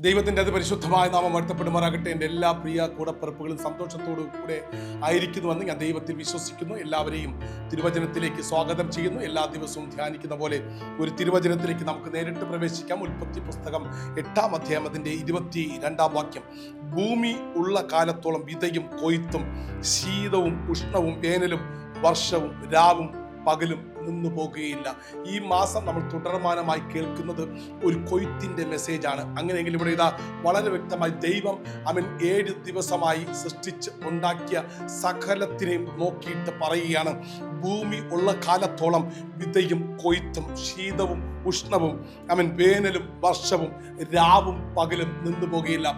ദൈവത്തിന്റെ അത് പരിശുദ്ധമായ നാമം വാഴ്ത്തപ്പെടുമാറാകട്ടെ. എന്റെ എല്ലാ പ്രിയ കൂടപ്പിറപ്പുകളും സന്തോഷത്തോടു കൂടെ ആയിരിക്കുന്നുവെന്ന് ഞാൻ ദൈവത്തിൽ വിശ്വസിക്കുന്നു. എല്ലാവരെയും തിരുവചനത്തിലേക്ക് സ്വാഗതം ചെയ്യുന്നു. എല്ലാ ദിവസവും ധ്യാനിക്കുന്ന പോലെ ഒരു തിരുവചനത്തിലേക്ക് നമുക്ക് നേരിട്ട് പ്രവേശിക്കാം. ഉൽപ്പത്തി പുസ്തകം എട്ടാം അധ്യായം അതിന്റെ ഇരുപത്തി രണ്ടാം വാക്യം. ഭൂമി ഉള്ള കാലത്തോളം വിതയും കൊയ്ത്തും ശീതവും ഉഷ്ണവും വേനലും വർഷവും രാവും പകലും നിന്നു പോകുകയില്ല. ഈ മാസം നമ്മൾ തുടർമാനമായി കേൾക്കുന്നത് ഒരു കൊയ്ത്തിന്റെ മെസ്സേജാണ് അങ്ങനെയെങ്കിൽ ഇവിടെ ഇതാ വളരെ വ്യക്തമായി ദൈവം അവൻ ഏഴ് ദിവസമായി സൃഷ്ടിച്ച് ഉണ്ടാക്കിയ സകലത്തിനെയും നോക്കിയിട്ട് പറയുകയാണ്. ഭൂമി ഉള്ള കാലത്തോളം വിതയും കൊയ്ത്തും ശീതവും ഉഷ്ണവും അവൻ വേനലും വർഷവും രാവും പകലും നിന്നു പോകുകയില്ല.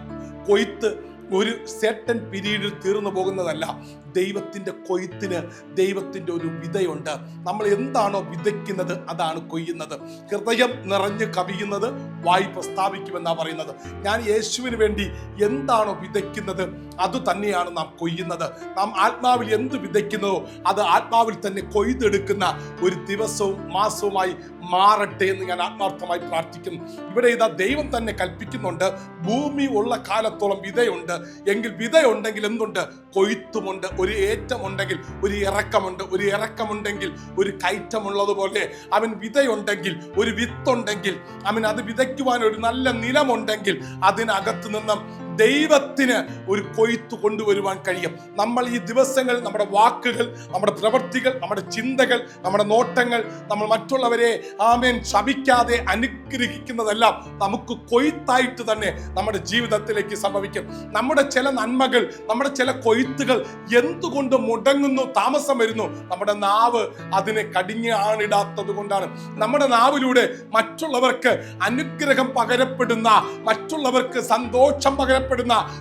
കൊയ്ത്ത് ഒരു സെട്ടൻ പീരീഡിൽ തീർന്നു പോകുന്നതല്ല. ദൈവത്തിന്റെ കൊയ്ത്തിന് ദൈവത്തിന്റെ ഒരു വിതയുണ്ട്. നമ്മൾ എന്താണോ വിതയ്ക്കുന്നത് അതാണ് കൊയ്യുന്നത്. ഹൃദയം നിറഞ്ഞ് കവിയുന്നത് വായി പ്രസ്താവിക്കുമെന്നാണ് പറയുന്നത്. ഞാൻ യേശുവിന് വേണ്ടി എന്താണോ വിതയ്ക്കുന്നത് അത് തന്നെയാണ് നാം കൊയ്യുന്നത്. നാം ആത്മാവിൽ എന്ത് വിതയ്ക്കുന്നതോ അത് ആത്മാവിൽ തന്നെ കൊയ്തെടുക്കുന്ന ഒരു ദിവസവും മാസവുമായി മാറട്ടെ എന്ന് ഞാൻ ആത്മാർത്ഥമായി പ്രാർത്ഥിക്കുന്നു. ഇവിടെ ഇതാ ദൈവം തന്നെ കൽപ്പിക്കുന്നുണ്ട്. ഭൂമി ഉള്ള കാലത്തോളം വിതയുണ്ട്. എങ്കിൽ വിതയുണ്ടെങ്കിൽ എന്തുണ്ട്? കൊയ്ത്തുമുണ്ട് ഒരു ഏറ്റമുണ്ടെങ്കിൽ ഒരു ഇറക്കമുണ്ട് ഒരു ഇറക്കമുണ്ടെങ്കിൽ ഒരു കയറ്റമുള്ളതുപോലെ അവൻ വിതയുണ്ടെങ്കിൽ ഒരു വിത്തുണ്ടെങ്കിൽ അവൻ അത് വിതയ്ക്കുവാൻ ഒരു നല്ല നിലമുണ്ടെങ്കിൽ അതിനകത്ത് നിന്നും ദൈവത്തിന് ഒരു കൊയ്ത്ത് കൊണ്ടുവരുവാൻ കഴിയും. നമ്മൾ ഈ ദിവസങ്ങൾ നമ്മുടെ വാക്കുകൾ നമ്മുടെ പ്രവൃത്തികൾ നമ്മുടെ ചിന്തകൾ നമ്മുടെ നോട്ടങ്ങൾ നമ്മൾ മറ്റുള്ളവരെ ആമേൻ ശപിക്കാതെ അനുഗ്രഹിക്കുന്നതെല്ലാം നമുക്ക് കൊയ്ത്തായിട്ട് തന്നെ നമ്മുടെ ജീവിതത്തിലേക്ക് സംഭവിക്കും. നമ്മുടെ ചില നന്മകൾ നമ്മുടെ ചില കൊയ്ത്തുകൾ എന്തുകൊണ്ട് മുടങ്ങുന്നു താമസം വരുന്നു നമ്മുടെ നാവ് അതിനെ കടിഞ്ഞാണിടാത്തത് കൊണ്ടാണ്. നമ്മുടെ നാവിലൂടെ മറ്റുള്ളവർക്ക് അനുഗ്രഹം പകരപ്പെടുന്ന മറ്റുള്ളവർക്ക് സന്തോഷം പകരപ്പെടുന്ന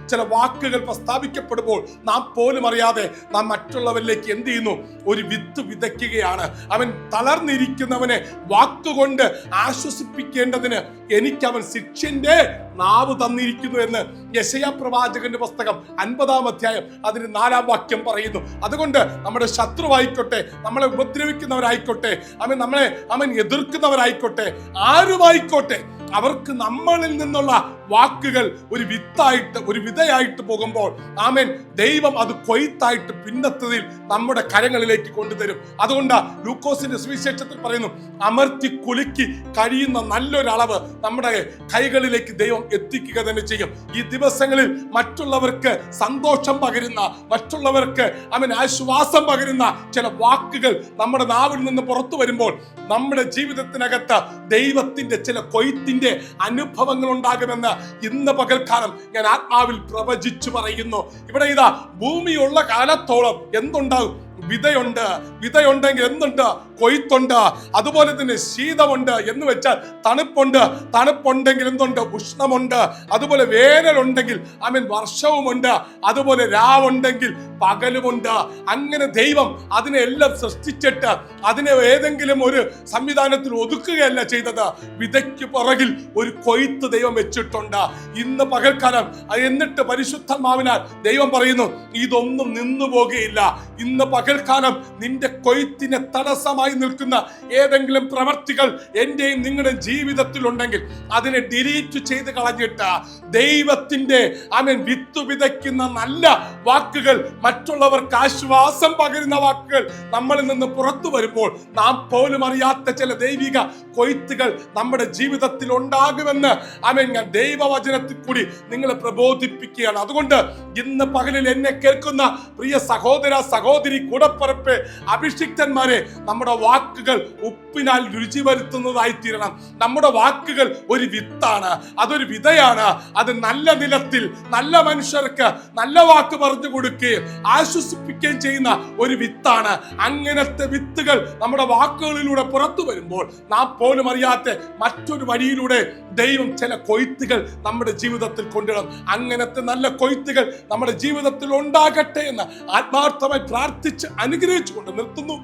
ചില വാക്കുകൾ പ്രസ്താവിക്കപ്പെടുമ്പോൾ നാം പോലും അറിയാതെ നാം മറ്റുള്ളവരിലേക്ക് എന്ത് ചെയ്യുന്നു? ഒരു വിത്ത് വിതയ്ക്കുകയാണ്. അവൻ തളർന്നിരിക്കുന്നവനെ വാക്കുകൊണ്ട് ആശ്വസിപ്പിക്കേണ്ടതിന് എനിക്ക് അവൻ ശിക്ഷന്റെ നാവ് തന്നിരിക്കുന്നു എന്ന് യശയ പ്രവാചകന്റെ പുസ്തകം അൻപതാം അധ്യായം അതിന് നാലാം വാക്യം പറയുന്നു. അതുകൊണ്ട് നമ്മുടെ ശത്രുവായിക്കോട്ടെ നമ്മളെ ഉപദ്രവിക്കുന്നവരായിക്കോട്ടെ അവൻ നമ്മളെ അവൻ എതിർക്കുന്നവരായിക്കോട്ടെ ആരുമായിക്കോട്ടെ അവർക്ക് നമ്മളിൽ നിന്നുള്ള വാക്കുകൾ ഒരു വിത്തായിട്ട് ഒരു വിതയായിട്ട് പോകുമ്പോൾ ആമേൻ ദൈവം അത് കൊയ്ത്തായിട്ട് പിന്നത്തതിൽ നമ്മുടെ കരങ്ങളിലേക്ക് കൊണ്ടുതരും. അതുകൊണ്ട് ലൂക്കോസിന്റെ സുവിശേഷത്തിൽ പറയുന്നു അമർത്തി കുലുക്കി കഴിയുന്ന നല്ലൊരളവ് നമ്മുടെ കൈകളിലേക്ക് ദൈവം എത്തിക്കുക തന്നെ ചെയ്യും. ഈ ദിവസങ്ങളിൽ മറ്റുള്ളവർക്ക് സന്തോഷം പകരുന്ന മറ്റുള്ളവർക്ക് അവൻ ആശ്വാസം പകരുന്ന ചില വാക്കുകൾ നമ്മുടെ നാവിൽ നിന്ന് പുറത്തു വരുമ്പോൾ നമ്മുടെ ജീവിതത്തിനകത്ത് ദൈവത്തിന്റെ ചില കൊയ്ത്തിന്റെ അനുഭവങ്ങൾ ഉണ്ടാകുമെന്ന് ഇന്ന് പകൽക്കാലം ഞാൻ ആത്മാവിൽ പ്രവചിച്ചു പറയുന്നു. ഇവിടെ ഇതാ ഭൂമിയുള്ള കാലത്തോളം എന്തുണ്ടാകും? വിതയുണ്ട്. വിതയുണ്ടെങ്കിൽ എന്തുണ്ട്? കൊയ്ത്തുണ്ട്. അതുപോലെ തന്നെ ശീതമുണ്ട് എന്ന് വെച്ചാൽ തണുപ്പുണ്ട്. തണുപ്പുണ്ടെങ്കിൽ എന്തുണ്ട്? ഉഷ്ണമുണ്ട്. അതുപോലെ വേനലുണ്ടെങ്കിൽ മീൻ വർഷവുമുണ്ട്. അതുപോലെ രാവുണ്ടെങ്കിൽ പകലുമുണ്ട്. അങ്ങനെ ദൈവം അതിനെ എല്ലാം സൃഷ്ടിച്ചിട്ട് അതിനെ ഏതെങ്കിലും ഒരു സംവിധാനത്തിൽ ഒതുക്കുകയല്ല ചെയ്തത്. വിതയ്ക്ക് പുറകിൽ ഒരു കൊയ്ത്ത് ദൈവം വെച്ചിട്ടുണ്ട്. ഇന്ന് പകൽക്കാലം എന്നിട്ട് പരിശുദ്ധമാവിനാൽ ദൈവം പറയുന്നു ഇതൊന്നും നിന്നു പോകുകയില്ല ഇന്ന് പകൽക്കാലം നിന്റെ കൊയ്ത്തിനെ തടസ്സമായി നിൽക്കുന്ന ഏതെങ്കിലും പ്രവർത്തികൾ എന്റെയും നിങ്ങളുടെയും ജീവിതത്തിൽ ഉണ്ടെങ്കിൽ അതിനെ ഡിലീറ്റ് ചെയ്ത് കളഞ്ഞിട്ട് ദൈവത്തിന്റെ അവൻ വിത്ത് വിതയ്ക്കുന്ന നല്ല വാക്കുകൾ മറ്റുള്ളവർക്ക് ആശ്വാസം പകരുന്ന വാക്കുകൾ നമ്മളിൽ നിന്ന് പുറത്തു വരുമ്പോൾ നാം പോലും അറിയാത്ത ചില ദൈവിക കൊയ്ത്തുകൾ നമ്മുടെ ജീവിതത്തിൽ ഉണ്ടാകുമെന്ന് അവൻ ഞാൻ ദൈവവചനത്തിൽ കൂടി നിങ്ങളെ പ്രബോധിപ്പിക്കുകയാണ്. അതുകൊണ്ട് ഇന്ന് പകലിൽ എന്നെ കേൾക്കുന്ന പ്രിയ സഹോദര സഹോദരി കൂടപ്പറപ്പ് അഭിഷിക്തന്മാരെ നമ്മുടെ വാക്കുകൾ ഉപ്പിനാൽ രുചി വരുത്തുന്നതായി തീരണം. നമ്മുടെ വാക്കുകൾ ഒരു വിത്താണ്. അതൊരു വിതയാണ്. അത് നല്ല നിലത്തിൽ നല്ല മനുഷ്യർക്ക് നല്ല വാക്ക് പറഞ്ഞു കൊടുക്കുകയും ആശ്വസിപ്പിക്കുകയും ചെയ്യുന്ന ഒരു വിത്താണ്. അങ്ങനത്തെ വിത്തുകൾ നമ്മുടെ വാക്കുകളിലൂടെ പുറത്തു വരുമ്പോൾ നാം പോലും അറിയാത്ത മറ്റൊരു വഴിയിലൂടെ ദൈവം ചില കൊയ്ത്തുകൾ നമ്മുടെ ജീവിതത്തിൽ കൊണ്ടിടും. അങ്ങനത്തെ നല്ല കൊയ്ത്തുകൾ നമ്മുടെ ജീവിതത്തിൽ ഉണ്ടാകട്ടെ എന്ന് ആത്മാർത്ഥമായി പ്രാർത്ഥിച്ച് അനുഗ്രഹിച്ചുകൊണ്ട് നിർത്തുന്നു.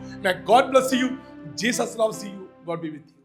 God bless you Jesus loves you God be with you